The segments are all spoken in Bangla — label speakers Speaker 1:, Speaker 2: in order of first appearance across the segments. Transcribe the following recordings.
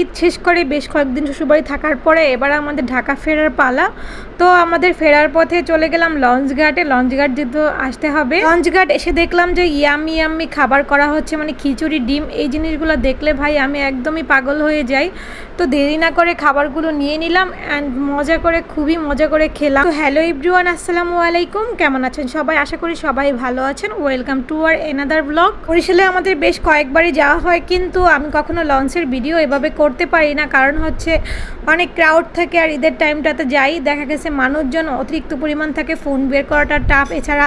Speaker 1: ঈদ শেষ করে বেশ কয়েকদিন শ্বশুরবাড়ি থাকার পরে এবার আমাদের ঢাকা ফেরার পালা। তো আমাদের ফেরার পথে চলে গেলাম লঞ্চ ঘাটে। লঞ্চ ঘাট যেহেতু আসতে হবে। লঞ্চ ঘাট এসে দেখলাম যে ইয়ামি ইয়াম্মি খাবার করা হচ্ছে মানে খিচুড়ি, ডিম, এই জিনিসগুলো দেখলে ভাই আমি একদমই পাগল হয়ে যাই। তো দেরি না করে খাবারগুলো নিয়ে নিলাম অ্যান্ড মজা করে, খুবই মজা করে খেলাম। তো হ্যালো ইব্রুয়ান আসসালামু আলাইকুম। কেমন আছেন সবাই? আশা করি সবাই ভালো আছেন। Welcome to our another blog. বরিশালে আমাদের বেশ কয়েকবারই যাওয়া হয়, কিন্তু আমি কখনো লঞ্চের ভিডিও এভাবে করতে পারি না। কারণ হচ্ছে অনেক ক্রাউড থাকে আর ঈদের টাইমটাতে যাই। দেখা গেছে মানুষজন অতিরিক্ত পরিমাণ থাকে ফোন বের করাটা টাফ এছাড়া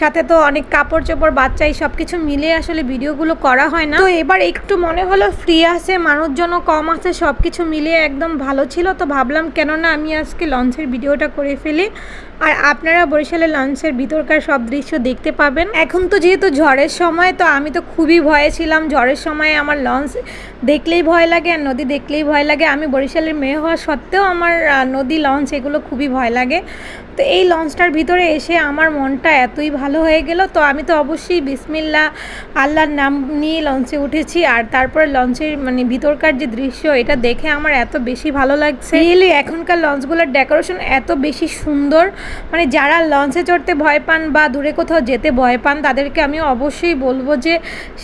Speaker 1: সাথে তো অনেক কাপড় চোপড় বাচ্চাই সব কিছু মিলে আসলে ভিডিওগুলো করা হয় না। তো এবার একটু মনে হলো ফ্রি আছে, মানুষজনও কম আছে সব কিছু মিলিয়ে একদম ভালো ছিল। তো ভাবলাম কেননা আমি আজকে লঞ্চের ভিডিওটা করে ফেলি। আর আপনারা বরিশালের লঞ্চের ভিতরকার সব দৃশ্য দেখতে পাবেন। এখন তো যেহেতু ঝড়ের সময়, তো আমি তো খুবই ভয়ে ছিলাম। ঝড়ের সময় আমার লঞ্চ দেখলেই ভয় লাগে আর নদী দেখলেই ভয় লাগে। আমি বরিশালের মেয়ে হওয়া সত্ত্বেও আমার নদী লঞ্চ এগুলো খুবই ভয় লাগে। তো এই লঞ্চটার ভিতরে এসে আমার মনটা এতই ভালো হয়ে গেল। তো আমি তো অবশ্যই বিসমিল্লা, আল্লাহর নাম নিয়ে লঞ্চে উঠেছি। আর তারপরে লঞ্চের মানে ভিতরকার যে দৃশ্য, এটা দেখে আমার এত বেশি ভালো লাগছে। রিয়েলি এখনকার লঞ্চগুলোর ডেকোরেশন এত বেশি সুন্দর। মানে যারা লঞ্চে চড়তে ভয় পান বা দূরে কোথাও যেতে ভয় পান, তাদেরকে আমি অবশ্যই বলব যে,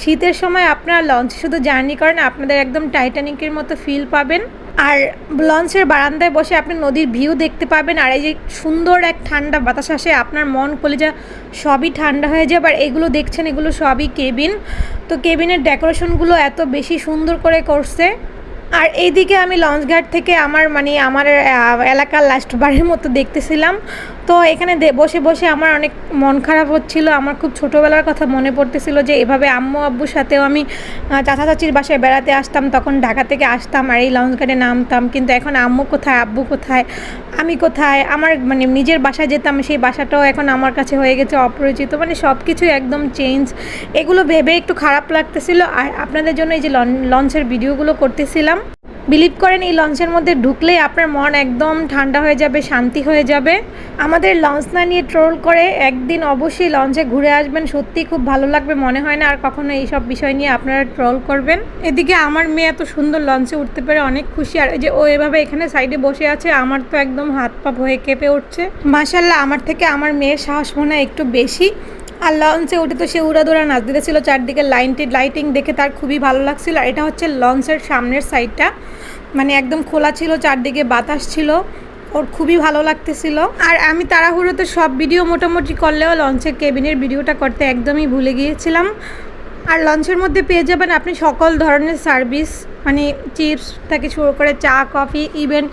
Speaker 1: শীতের সময় আপনারা লঞ্চে শুধু জার্নি করেন। আপনাদের একদম টাইটানিকের মতো ফিল পাবেন। আর লঞ্চের বারান্দায় বসে আপনি নদীর ভিউ দেখতে পাবেন, আর এই যে সুন্দর এক ঠান্ডা বাতাস আসে, আপনার মন কলিজা সবই ঠান্ডা হয়ে যাবে, আর এগুলো দেখছেন, এগুলো সবই কেবিন। তো কেবিনের ডেকোরেশনগুলো এত বেশি সুন্দর করে করছে। আর এইদিকে আমি লঞ্চঘাট থেকে আমার মানে আমার এলাকার লাস্ট বারের মতো দেখতেছিলাম। তো এখানে বসে বসে আমার অনেক মন খারাপ হচ্ছিল। আমার খুব ছোটোবেলার কথা মনে পড়তেছিল যে এভাবে আম্মু, আব্বুর সাথেও আমি চাচা চাচির বাসায় বেড়াতে আসতাম, তখন ঢাকা থেকে আসতাম আর এই লঞ্চ ঘাটে নামতাম। কিন্তু এখন আম্মু কোথায়, আব্বু কোথায়, আমি কোথায়? আমার মানে নিজের বাসায় যেতাম, সেই বাসাটাও এখন আমার কাছে হয়ে গেছে অপরিচিত। মানে সব কিছু একদম চেঞ্জ এগুলো ভেবে একটু খারাপ লাগতেছিল। আর আপনাদের জন্য এই যে লঞ্চের ভিডিওগুলো করতেছিলাম বিলিভ করেন, এই লঞ্চের মধ্যে ঢুকলেই আপনার মন একদম ঠান্ডা হয়ে যাবে, শান্তি হয়ে যাবে। আমাদের লঞ্চ না নিয়ে ট্রোল করে একদিন অবশ্যই লঞ্চে ঘুরে আসবেন সত্যি খুব ভালো লাগবে, মনে হয় না আর কখনো এইসব বিষয় নিয়ে আপনারা ট্রোল করবেন। এদিকে আমার মেয়ে এত সুন্দর লঞ্চে উঠতে পেরে অনেক খুশি, আর যে ও এভাবে এখানে সাইডে বসে আছে, আমার তো একদম হাত পা ভয়ে কেঁপে উঠছে। মাসাল্লাহ আমার থেকে আমার মেয়ের সাহস মনে একটু বেশি। আর লঞ্চে উঠে তো সে উড়াদুরা নাচ দিতেছিল চারদিকে লাইনটি লাইটিং দেখে তার খুবই ভালো লাগছিল। আর এটা হচ্ছে লঞ্চের সামনের সাইডটা মানে একদম খোলা ছিল, চারদিকে বাতাস ছিল, ওর খুবই ভালো লাগতেছিল। আর আমি তাড়াহুড়োতে সব ভিডিও মোটামুটি করলেও লঞ্চের কেবিনের ভিডিওটা করতে একদমই ভুলে গিয়েছিলাম। আর লঞ্চের মধ্যে পেয়ে যাবেন আপনি সকল ধরনের সার্ভিস মানে চিপস থেকে শুরু করে চা কফি ইভেন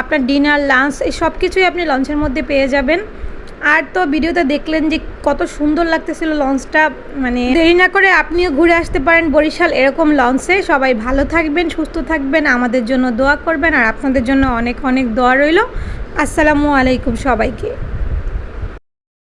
Speaker 1: আপনার ডিনার লাঞ্চ এই সব কিছুই আপনি লঞ্চের মধ্যে পেয়ে যাবেন। আর তো ভিডিওতে দেখলেন যে কত সুন্দর লাগতেছিল লঞ্চটা মানে দেরি না করে আপনিও ঘুরে আসতে পারেন বরিশাল এরকম লঞ্চে। সবাই ভালো থাকবেন, সুস্থ থাকবেন, আমাদের জন্য দোয়া করবেন, আর আপনাদের জন্য অনেক অনেক দোয়া রইল। আসসালামু আলাইকুম সবাইকে।